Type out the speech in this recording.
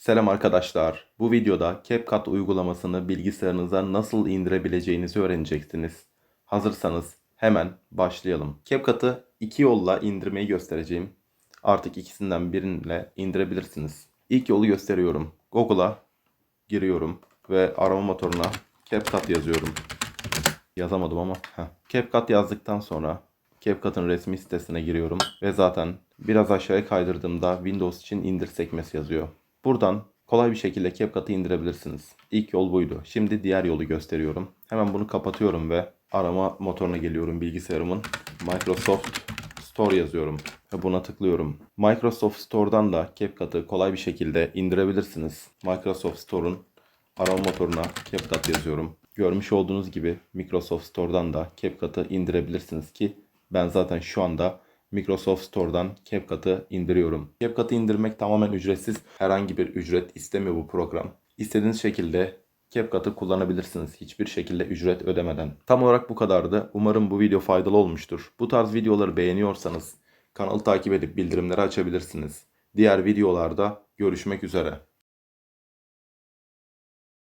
Selam arkadaşlar. Bu videoda CapCut uygulamasını bilgisayarınıza nasıl indirebileceğinizi öğreneceksiniz. Hazırsanız hemen başlayalım. CapCut'ı iki yolla indirmeyi göstereceğim. Artık ikisinden biriyle indirebilirsiniz. İlk yolu gösteriyorum. Google'a giriyorum ve arama motoruna CapCut yazıyorum. Yazamadım ama. Heh. CapCut yazdıktan sonra CapCut'ın resmi sitesine giriyorum ve zaten biraz aşağıya kaydırdığımda Windows için indir sekmesi yazıyor. Buradan kolay bir şekilde CapCut'ı indirebilirsiniz. İlk yol buydu. Şimdi diğer yolu gösteriyorum. Hemen bunu kapatıyorum ve arama motoruna geliyorum bilgisayarımın. Microsoft Store yazıyorum ve buna tıklıyorum. Microsoft Store'dan da CapCut'ı kolay bir şekilde indirebilirsiniz. Microsoft Store'un arama motoruna CapCut yazıyorum. Görmüş olduğunuz gibi Microsoft Store'dan da CapCut'ı indirebilirsiniz ki ben zaten şu anda Microsoft Store'dan CapCut'ı indiriyorum. CapCut'ı indirmek tamamen ücretsiz. Herhangi bir ücret istemiyor bu program. İstediğiniz şekilde CapCut'ı kullanabilirsiniz hiçbir şekilde ücret ödemeden. Tam olarak bu kadardı. Umarım bu video faydalı olmuştur. Bu tarz videoları beğeniyorsanız kanalı takip edip bildirimleri açabilirsiniz. Diğer videolarda görüşmek üzere.